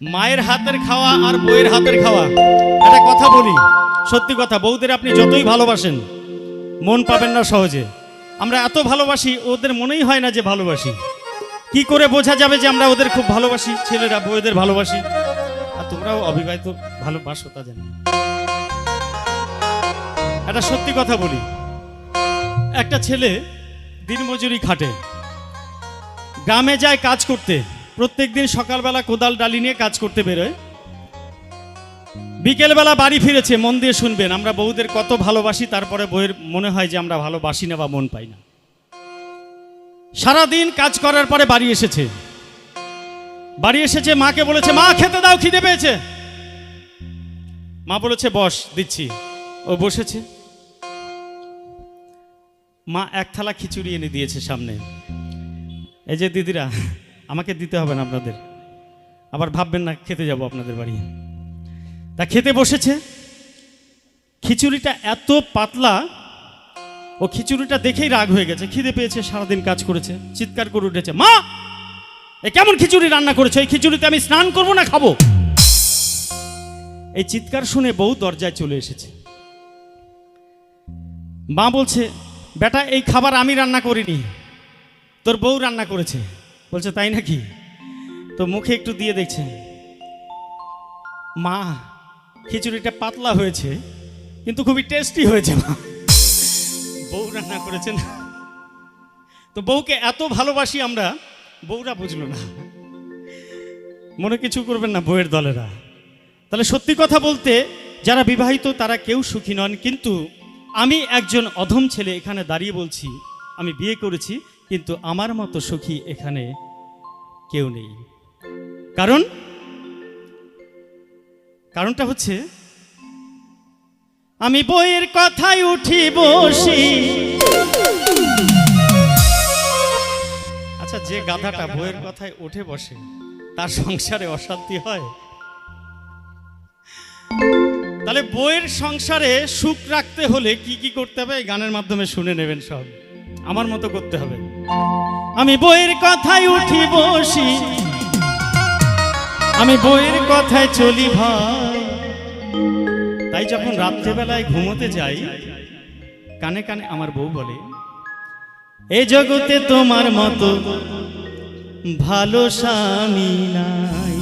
মায়ের হাতের খাওয়া আর বইয়ের হাতের খাওয়া। একটা কথা বলি, সত্যি কথা, বউদের আপনি যতই ভালোবাসেন, মন পাবেন না সহজে। আমরা এত ভালোবাসি, ওদের মনেই হয় না যে ভালোবাসি। কি করে বোঝা যাবে যে আমরা ওদের খুব ভালোবাসি, ছেলেরা বউদের ভালোবাসি? আর তোমরাও অবিবাহিত ভালোবাসো, তা জানি। একটা সত্যি কথা বলি, একটা ছেলে দিনমজুরি খাটে, গ্রামে যায় কাজ করতে। প্রত্যেকদিন সকালবেলা কোদাল ডালি নিয়ে কাজ করতে বেরোয়। বিকেলবেলা বাড়ি ফিরেছে, মন দিয়ে শুনবেন, আমরা বউদের কত ভালোবাসি, তারপরে বইয়ের মনে হয় যে আমরা ভালোবাসি না বা মন পাই না। সারাদিন কাজ করার পরে বাড়ি এসেছে। বাড়ি এসেছে, মাকে বলেছে, মা, খেতে দাও, খিদে পেয়েছে। মা বলেছে, বস, দিচ্ছি। ও বসেছে। মা এক থালা খিচুড়ি এনে দিয়েছে সামনে। এই যে দিদিরা আমাকে দিতে হবে না আপনাদের। আবার ভাববেন না, খেতে যাব আপনাদের বাড়ি। তা খেতে বসেছে। খিচুড়িটা এত পাতলা, ও খিচুড়িটা দেখেই রাগ হয়ে গেছে। খিদে পেয়েছে, সারাদিন কাজ করেছে, চিৎকার করে উঠেছে, মা, এ কেমন খিচুড়ি রান্না করেছে? এই খিচুড়িতে আমি স্নান করব না খাব? এই চিৎকার শুনে বউ দরজায় চলে এসেছে। মা বলছে, বেটা, এই খাবার আমি রান্না করিনি। তোর বউ রান্না করেছে। বলছে, তাই নাকি? তো মুখে একটু দিয়ে দেখছে, মা, খিচুড়িটা পাতলা হয়েছে, কিন্তু খুবই টেস্টি হয়েছে, মা। বউ রান্না করেছেন তো বউকে এত ভালোবাসি আমরা, বউরা বুঝলো না। মনে কিছু করবেন না বউয়ের দলেরা। তাহলে সত্যি কথা বলতে, যারা বিবাহিত তারা কেউ সুখী নন, কিন্তু আমি একজন অধম ছেলে এখানে দাঁড়িয়ে বলছি, আমি বিয়ে করেছি কিন্তু আমার মতো সুখী এখানে কেউ নেই। কারণ? কারণটা হচ্ছে, আমি বইয়ের কথায় উঠি বসি। আচ্ছা যে গাধাটা বইয়ের কথায় উঠে বসে, তার সংসারে অশান্তি হয়? তাহলে বইয়ের সংসারে সুখ রাখতে হলে কি কি করতে হবে? গানের মাধ্যমে শুনে নেবেন সব। আমার মতো করতে হবে। আমি বইয়ের কথায় উঠি বসি। আমি বইয়ের কথায় চলি ভাই। তাই যখন রাত্রেবেলায় ঘুমোতে যাই, কানে কানে আমার বউ বলে, এ জগতে তোমার মতো ভালো স্বামী নাই।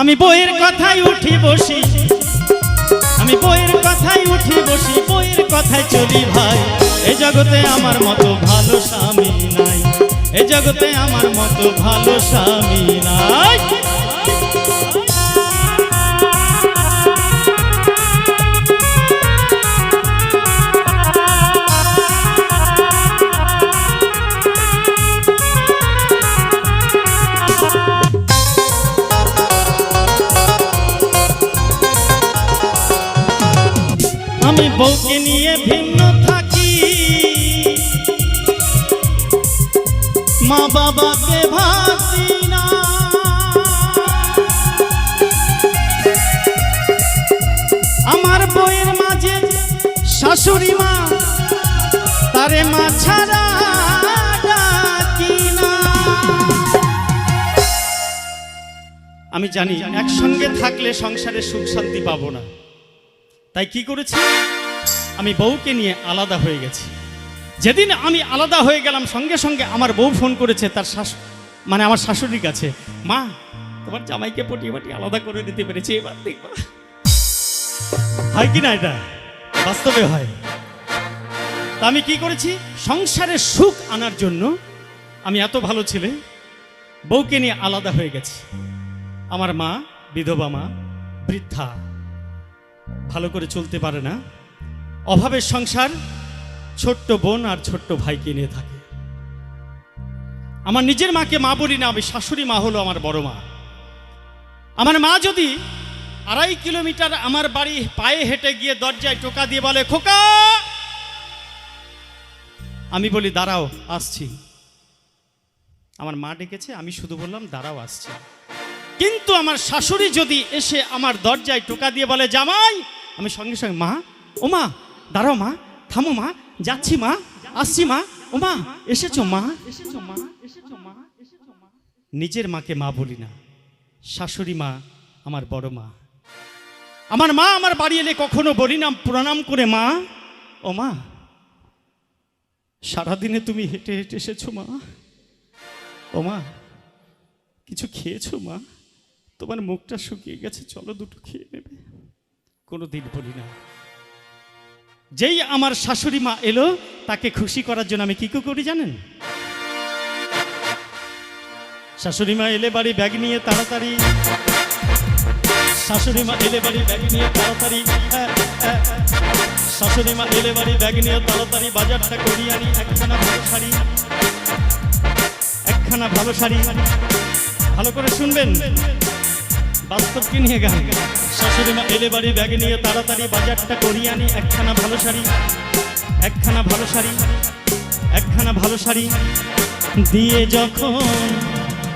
আমি বইয়ের কথায় উঠি বসি। আমি বইয়ের কথায় উঠি বসি, বইয়ের কথায় চলি ভাই। এ জগতে আমার মতো ভালো স্বামী নাই। এ জগতে আমার মতো ভালো স্বামী নাই। আমি জানি, একসঙ্গে থাকলে সংসারে সুখ শান্তি পাবো না। তাই কি করেছি? আমি বউকে নিয়ে আলাদা হয়ে গেছি। যেদিন আমি আলাদা হয়ে গেলাম, সঙ্গে সঙ্গে আমার বউ ফোন করেছে, তার শাশু মানে আমার শাশুড়ির কাছে, মা, তোমার জামাইকে পটিয়ে পাটি আলাদা করে দিতে পেরেছি, এবার দেখবা। হয় কি না এটা? বাস্তবে হয়। তা আমি কি করেছি? সংসারে সুখ আনার জন্য আমি এত ভালো ছেলে, বউকে নিয়ে আলাদা হয়ে গেছি। আমার মা, বিধবা মা, বৃদ্ধা, ভালো করে চলতে পারে না। অভাবের সংসার ছোট্ট বোন আর ছোট্ট ভাইকে নিয়ে থাকে। আমার নিজের মাকে মা বলি না, আমি শাশুড়ি মা হলো আমার বড় মা। আমার মা যদি আড়াই কিলোমিটার আমার বাড়ি পায়ে হেঁটে গিয়ে দরজায় টোকা দিয়ে বলে, খোকা! আমি বলি, দাঁড়াও, আসছি। আমার মা ডেকেছে, আমি শুধু বললাম, দাঁড়াও, আসছি। কিন্তু আমার শাশুড়ি যদি এসে আমার দরজায় টোকা দিয়ে বলে, জামাই! আমি সঙ্গে সঙ্গে, মা, ও মা, দাঁড়াও মা, থামো মা, যাচ্ছি মা, আসছি মা, ও মা, এসেছ মা এসেছ মা এসেছ মা এসেছ মা। নিজের মাকে মা বলি না, শাশুড়ি মা আমার বড় মা। আমার মা আমার বাড়ি এলে কখনো বলি না, প্রণাম করে মা, ও মা, সারাদিনে তুমি হেঁটে হেঁটে এসেছ মা, ও মা, কিছু খেয়েছো মা? তোমার মুখটা শুকিয়ে গেছে চলো দুটো খেয়ে নেবে। কোনো দিন বলি না। যেই আমার শাশুড়ি মা এলো তাকে খুশি করার জন্য আমি কি করি জানেন? শাশুড়ি মা এলে বাড়ি ব্যাগ নিয়ে তাড়াতাড়ি। শাশুড়ি মা এলে বাড়ি ব্যাগ নিয়ে তাড়াতাড়ি। শাশুড়ি মা এলে বাড়ি ব্যাগ নিয়ে তাড়াতাড়ি বাজারটা করি আনি একখানা ভালো শাড়ি। একখানা ভালো শাড়ি। ভালো করে শুনবেন। বাস্তবকে নিয়ে গান শাশুড়ি মা এলে বাড়ি ব্যাগ নিয়ে তাড়াতাড়ি বাজারটা করি আনি। একখানা ভালো শাড়ি, একখানা ভালো শাড়ি, একখানা ভালো শাড়ি। দিয়ে যখন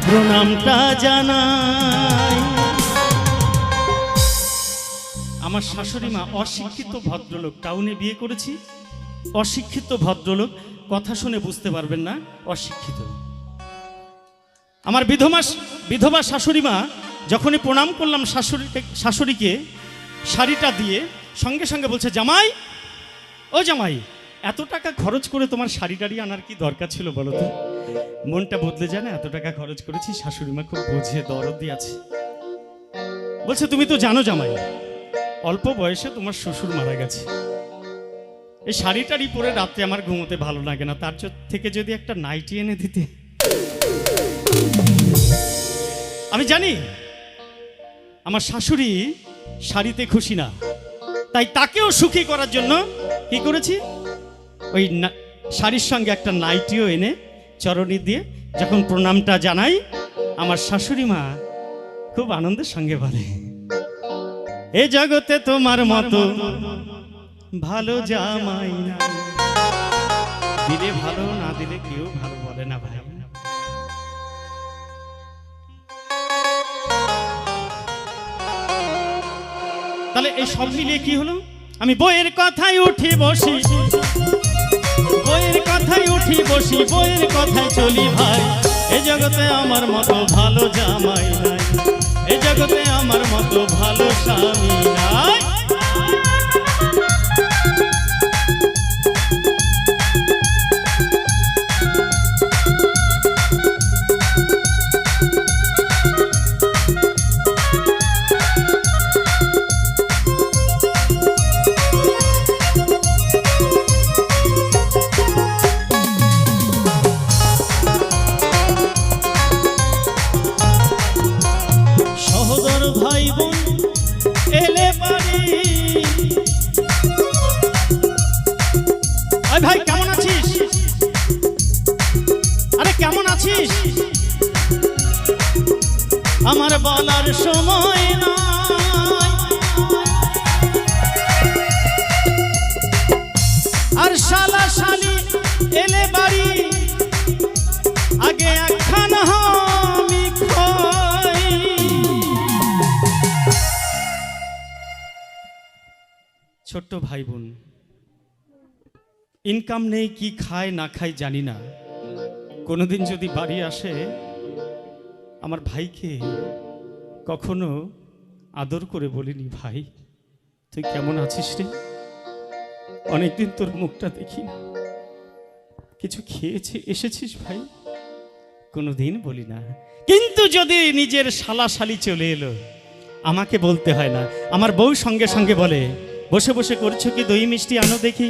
প্রণামটা জানাই, আমার শাশুড়ি মা অশিক্ষিত ভদ্রলোক। টাউনে বিয়ে করেছি। অশিক্ষিত ভদ্রলোক। কথা শুনে বুঝতে পারবেন না, অশিক্ষিত। আমার বিধবা বিধবা শাশুড়ি মা যখনই প্রণাম করলাম শাশুড়িকে শাশুড়িকে, শাড়িটা দিয়ে সঙ্গে সঙ্গে বলছে, জামাই, ও জামাই, এত টাকা খরচ করে তোমার শাড়ি টাড়ি আনার কি দরকার ছিল বলো তো? মনটা বদলে যায় না, এত টাকা খরচ করেছি, শাশুড়ি মা খুব বুঝে দরদ আছে বলছে, তুমি তো জানো জামাই, অল্প বয়সে তোমার শ্বশুর মারা গেছে। এই শাড়ি টাড়ি পরে রাত্রে আমার ঘুমোতে ভালো লাগে না, তার থেকে যদি একটা নাইটি এনে দিতে। আমি জানি আমার শাশুড়ি শাড়িতে খুশি না। তাই তাকেও সুখী করার জন্য কি করেছি? ওই শাড়ির সঙ্গে একটা নাইটিও এনে চরণী দিয়ে যখন প্রণামটা জানাই, আমার শাশুড়ি মা খুব আনন্দের সঙ্গে বলে, এ জগতে তোমার মতো ভালো জামাই না দিলে ভালো, না দিলে কেউ ভালো বলে না ভাই। তাহলে এই সব মিলিয়ে কি হলো? আমি বইয়ের কথায় উঠি বসি। বইয়ের কথায় উঠি বসি, বইয়ের কথায় চলি ভাই। এ জগতে আমার মতো ভালো জামাই নাই। এ জগতে আমার মতো ভালো স্বামী নাই। সময় আর শালা শালি এলে বাড়ি, আগে একখান ছোট্ট ভাই বোন ইনকাম নেই, কি খায়, না খায় জানি না। কোনোদিন যদি বাড়ি আসে, আমার ভাইকে কখনো আদর করে বলিনি, ভাই, তুই কেমন আছিস রে? অনেকদিন তোর মুখটা দেখি না। কিছু খেয়েছে, এসেছিস ভাই? কোনোদিন বলি না। কিন্তু যদি নিজের শালা শালি চলে এলো, আমাকে বলতে হয় না। আমার বউ সঙ্গে সঙ্গে বলে, বসে বসে করছ কি? দই মিষ্টি আনো দেখি।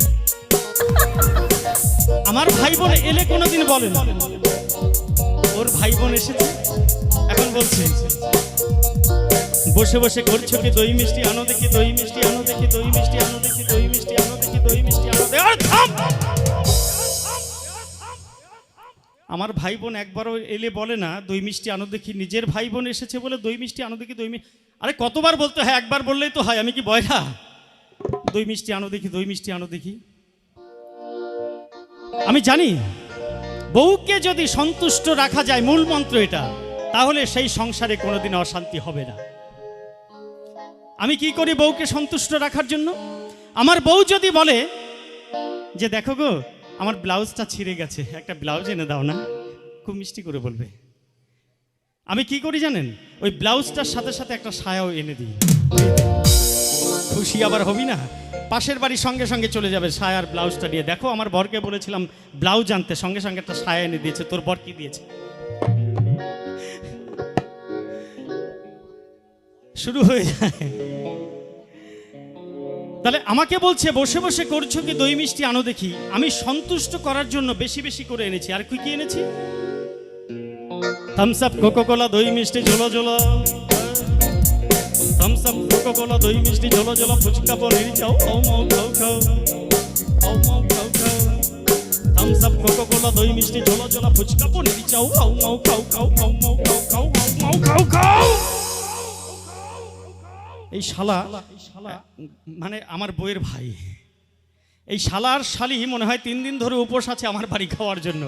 আমার ভাই বোন এলে কোনোদিন বলে না। ওর ভাই বোন এসেছে, এখন বলছে বসে বসে করছ কি দই মিষ্টি আনো দেখি দই মিষ্টি আনো দেখি দই মিষ্টি আনো দেখি দই মিষ্টি আনো দেখি দই মিষ্টি আনো! আমার ভাই বোন একবারও এলে বলে না, দই মিষ্টি আনো দেখি। নিজের ভাই বোন এসেছে বলে দই মিষ্টি আনো দেখি, দই আরে কতবার বলতে হয়? একবার বললেই তো হয়, আমি কি বয়রা? দই মিষ্টি আনো দেখি, দই মিষ্টি আনো দেখি। আমি জানি, বউকে যদি সন্তুষ্ট রাখা যায়, মূল মন্ত্র এটা। তাহলে সেই সংসারে কোনোদিন অশান্তি হবে না। আমি কি করি বউকে সন্তুষ্ট রাখার জন্য? আমার বউ যদি বলে যে, দেখো গো, আমার ব্লাউজটা ছিঁড়ে গেছে, একটা ব্লাউজ এনে দাও না। খুব মিষ্টি করে বলবে। আমি কি করি জানেন? ওই ব্লাউজটার সাথে সাথে একটা সায়াও এনে দিই। খুশি আবার হবি না? পাশের বাড়ির সঙ্গে সঙ্গে চলে যাবে সায়ার ব্লাউজটা নিয়ে দেখো, আমার বরকে বলেছিলাম, ব্লাউজ আনতে। সঙ্গে সঙ্গে একটা সায়া এনে দিয়েছে। তোর বর কি দিয়েছে? শুরু হয়ে যায়। তাহলে আমাকে বলছে, বসে বসে করছ কি দই মিষ্টি? আনো দেখি। আমি সন্তুষ্ট করার জন্য বেশি বেশি করে এনেছি। আর কি কি এনেছি? থামস আপ কোকো কোলা দই মিষ্টি ঝোলো ঝোলো থামস আপ কোকো কোলা দই মিষ্টি ঝোলো ঝোলো ফুচকা, পনির চাও ও মাও, খাও খাও। ও মাও, খাও খাও। থামস আপ কোকো কোলা দই মিষ্টি ঝোলো ঝোলো ফুচকা, পনির চাও খাও মাও, খাও খাও খাও মাও খাও খাও খাও, মাও, খাও খাও। এই শালা মানে আমার বইয়ের ভাই। এই শালার শালি মনে হয় তিন দিন ধরে উপোস আছে আমার বাড়ি খাওয়ার জন্য।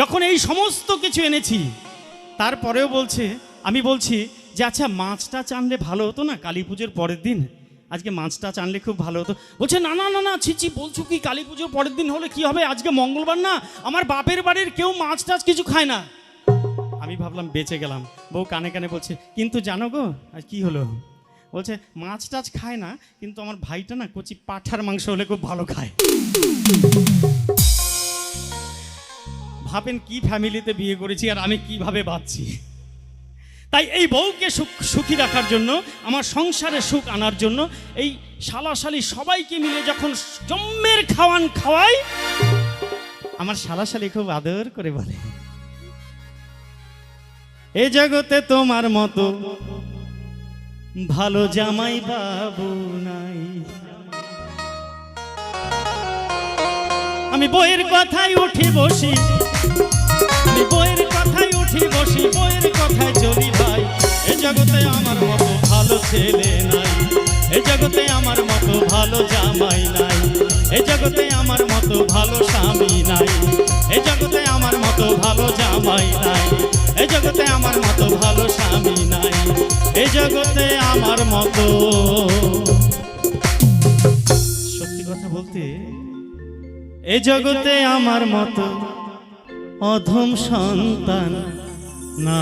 যখন এই সমস্ত কিছু এনেছি, তারপরেও বলছে, আমি বলছি যে আচ্ছা মাছটা চানলে ভালো হতো না কালী পুজোর পরের দিন? আজকে মাছটা চানলে খুব ভালো হতো। বলছে, না না না না ছিচি বলছো কি কালী পুজোর পরের দিন হলে কি হবে? আজকে মঙ্গলবার না, আমার বাপের বাড়ির কেউ মাছ টাছ কিছু খায় না। আমি ভাবলাম, বেঁচে গেলাম। বউ কানে কানে বলছে, কিন্তু জানো গো, আর কি হলো? বলছে, মাছ টাছ খায় না, কিন্তু আমার ভাইটা না কচি পাঠার মাংস হলে খুব ভালো খায়। ভাবেন কি ফ্যামিলিতে বিয়ে করেছি আর আমি কীভাবে বাঁচছি? তাই এই বউকে সুখ, সুখী রাখার জন্য, আমার সংসারে সুখ আনার জন্য, এই শালাশালি সবাইকে মিলে যখন জম্মের খাওয়ান খাওয়াই, আমার শালাশালি খুব আদর করে বলে, এ জগতে তোমার মতো ভালো জামাই বাবু নাই। আমি বইয়ের কথায় উঠি বসি। আমি বইয়ের কথায় উঠি বসি, বইয়ের কথায় চলি ভাই। এ জগতে আমার মতো ভালো ছেলে নাই। এ জগতে আমার মতো ভালো জামাই নাই। এ জগতে আমার মতো ভালো স্বামী নাই। এ জগতে আমার মতো ভালো জামাই নাই। এ জগতে আমার মতো ভালো স্বামী জগতে আমার মতো। সত্যি কথা বলতে এ জগতে আমার মতো অধম সন্তান না।